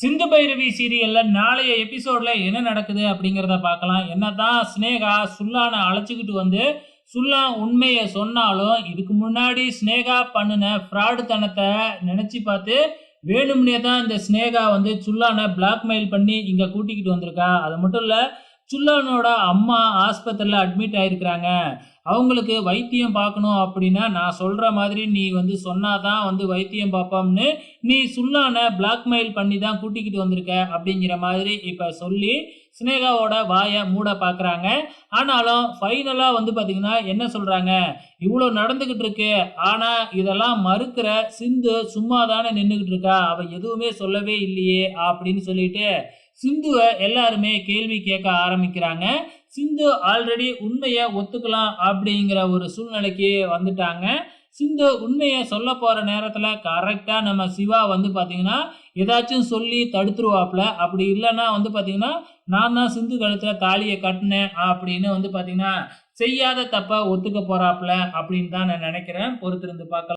சிந்து பைரவி சீரியல்ல நாளைய எபிசோட்ல என்ன நடக்குது அப்படிங்கிறத பார்க்கலாம். என்னதான் ஸ்னேகா சுல்லானை அழைச்சிக்கிட்டு வந்து சுல்லா உண்மையை சொன்னாலும் இதுக்கு முன்னாடி ஸ்னேகா பண்ணின ஃப்ராடு தனத்தை பார்த்து வேணும்னே தான் இந்த ஸ்னேகா வந்து சுல்லானை பிளாக்மெயில் பண்ணி இங்கே கூட்டிக்கிட்டு வந்திருக்கா. அது மட்டும் இல்லை சுல்லானோட அம்மா ஆஸ்பத்திரியில் அட்மிட் ஆயிருக்கிறாங்க. அவங்களுக்கு வைத்தியம் பார்க்கணும் அப்படின்னா நான் சொல்கிற மாதிரி நீ வந்து சொன்னாதான் வந்து வைத்தியம் பார்ப்போம்னு நீ சுல்லானை பிளாக்மெயில் பண்ணி தான் கூட்டிக்கிட்டு வந்திருக்க அப்படிங்கிற மாதிரி இப்போ சொல்லி ஸ்னேகாவோட வாயை மூட பார்க்குறாங்க ஆனாலும் ஃபைனலாக வந்து பார்த்திங்கன்னா என்ன சொல்கிறாங்க இவ்வளோ நடந்துக்கிட்டு இருக்கு. ஆனால் இதெல்லாம் மறுக்கிற சிந்து சும்மா தானே நின்றுக்கிட்டு இருக்கா? அவள் எதுவுமே சொல்லவே இல்லையே அப்படின்னு சொல்லிட்டு சிந்துவை எல்லாருமே கேள்வி கேட்க ஆரம்பிக்கிறாங்க. சிந்து ஆல்ரெடி உண்மையை ஒத்துக்கலாம் அப்படிங்கிற ஒரு சூழ்நிலைக்கு வந்துட்டாங்க. சிந்து உண்மையை சொல்ல போகிற நேரத்தில் கரெக்டாக நம்ம சிவா வந்து பார்த்தீங்கன்னா ஏதாச்சும் சொல்லி தடுத்துருவாப்புல. அப்படி இல்லைன்னா வந்து பார்த்தீங்கன்னா நான் தான் சிந்து கழுத்தில் தாலியை கட்டினேன் அப்படின்னு வந்து பார்த்தீங்கன்னா செய்யாத தப்பை ஒத்துக்க போகிறாப்புல அப்படின்னு தான் நான் நினைக்கிறேன். பொறுத்திருந்து பார்க்கலாம்.